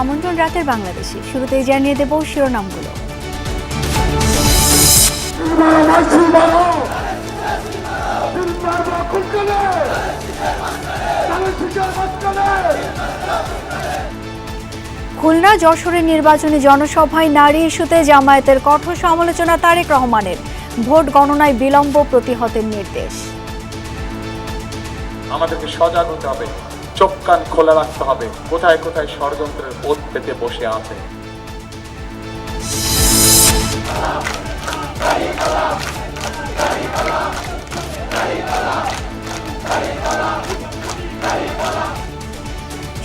আমন্ত্রণ রাতের বাংলাদেশে। শুরুতেই জানিয়ে দেব শিরোনামগুলো। খুলনা যশোরের নির্বাচনী জনসভায় নারী ইস্যুতে জামায়াতের কঠোর সমালোচনা তারেক রহমানের। ভোট গণনায় বিলম্ব প্রতিহতের নির্দেশ। আমাদেরকে সজাগ হতে হবে। চোখ কান খোলা রাখতে হবে। কোথায় কোথায় ষড়যন্ত্রের পথ পেতে বসে আছে।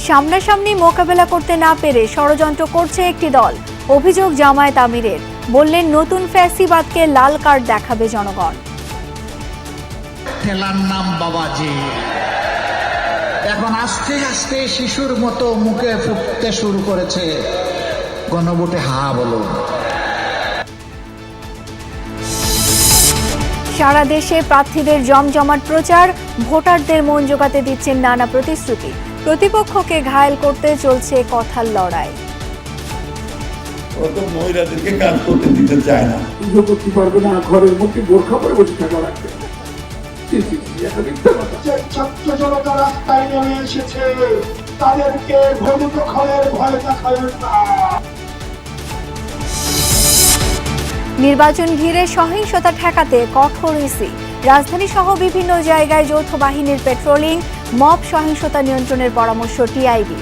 সামনাসামনি মোকাবেলা করতে না পেরে ষড়যন্ত্র করছে একটি দল। অভিযোগ জামায়াত আমিরের। বললেন নতুন ফ্যাসিবাদকে লাল কার্ড দেখাবে জনগণ। ঠেলার নাম বাবাজি। এখন আস্তে আস্তে শিশুর মতো মুখে ফুটতে শুরু করেছে। গণভোটে হা বলো। সারা দেশে প্রার্থীদের জমজমাট প্রচার ভোটারদের মন জোগাতে দিচ্ছেন নানা প্রতিশ্রুতি। প্রতিপক্ষকে ঘায়েল করতে চলছে কথার লড়াই। মহিলাদেরকে কাজ করতে দিতে চায় না। পুজো করতে পারবে না ঘরের মধ্যে বোরখা পরে বসে থাকা লাগবে। যে ছাত্র নেমে এসেছে তাদেরকে ভয় দেখাবেন না নির্বাচন ঘিরে সহিংসতা ঠেকাতে কঠোর ইসি। রাজধানী সহ বিভিন্ন জায়গায় যৌথ বাহিনীর পেট্রোলিং মব সহিংসতা নিয়ন্ত্রণের পরামর্শ টিআইবি।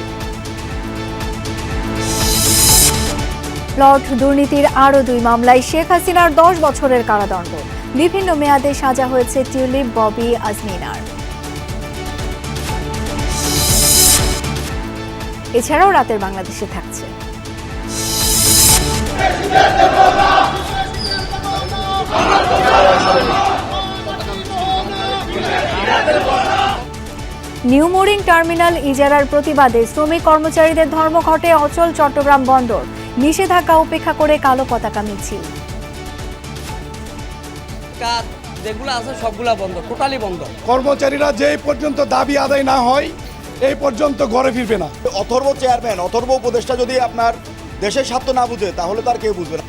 প্লট দুর্নীতির আরও দুই মামলায় শেখ হাসিনার দশ বছরের কারাদণ্ড। বিভিন্ন মেয়াদে সাজা হয়েছে টিউলিপ ববি আজমিনার। এছাড়াও রাতের বাংলাদেশে থাকছে। নিউ মোরিং টার্মিনাল ইজারার প্রতিবাদে শ্রমিক কর্মচারীদের ধর্মঘটে অচল চট্টগ্রাম বন্দর। নিষেধাজ্ঞা উপেক্ষা করে কালো পতাকা মিছিল। কাজ যেগুলো আছে সবগুলো বন্ধ টোটালি বন্ধ। কর্মচারীরা যেই পর্যন্ত দাবি আদায় না হয় এই পর্যন্ত ঘরে ফিরবে না। অথর্ব চেয়ারম্যান অথর্ব উপদেষ্টা যদি আপনার দেশের স্বার্থ না বুঝে তাহলে তার কেউ বুঝবে না।